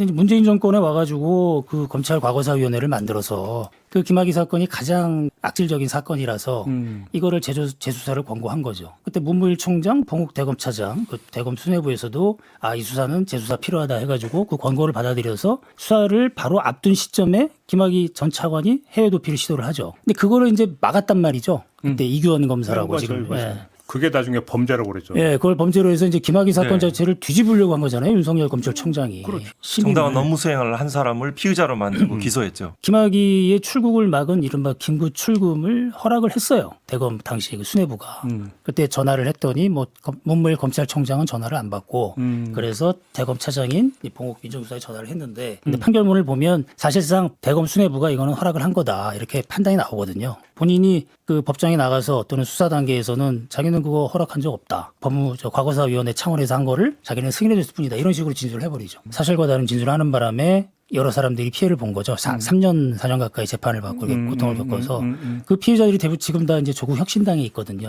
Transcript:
근데 이제 문재인 정권에 와가지고 그 검찰 과거사위원회를 만들어서 그 김학의 사건이 가장 악질적인 사건이라서 음. 이거를 재조, 재수사를 권고한 거죠. 그때 문무일 총장, 봉욱 대검차장, 그 대검 수뇌부에서도 아 이 수사는 재수사 필요하다 해가지고 그 권고를 받아들여서 수사를 바로 앞둔 시점에 김학의 전 차관이 해외 도피를 시도를 하죠. 근데 그거를 이제 막았단 말이죠. 그때 이규원 검사라고 맞아요, 지금. 예. 그게 나중에 범죄라고 그랬죠. 예, 그걸 범죄로 해서 이제 김학의 사건 네. 자체를 뒤집으려고 한 거잖아요. 윤석열 검찰총장이. 그렇죠. 시민을. 정당한 업무 수행을 한 사람을 피의자로 만들고 기소했죠. 김학의의 출국을 막은 이른바 김구 출금을 허락을 했어요. 대검 당시 그 수뇌부가. 음. 그때 전화를 했더니 뭐 검- 문무일 검찰총장은 전화를 안 받고 음. 그래서 대검 차장인 이 봉옥 민정수사에 전화를 했는데 근데 음. 판결문을 보면 사실상 대검 수뇌부가 이거는 허락을 한 거다 이렇게 판단이 나오거든요. 본인이 그 법정에 나가서 또는 수사 단계에서는 자기는 그거 허락한 적 없다. 법무 저 과거사위원회 차원에서 한 거를 자기는 승인해 줬을 뿐이다. 이런 식으로 진술을 해버리죠. 사실과 다른 진술을 하는 바람에 여러 사람들이 피해를 본 거죠. 사, 3년, 4년 가까이 재판을 받고 음, 고통을 음, 겪어서 음, 음, 음. 그 피해자들이 대부분 지금 다 이제 조국 혁신당에 있거든요.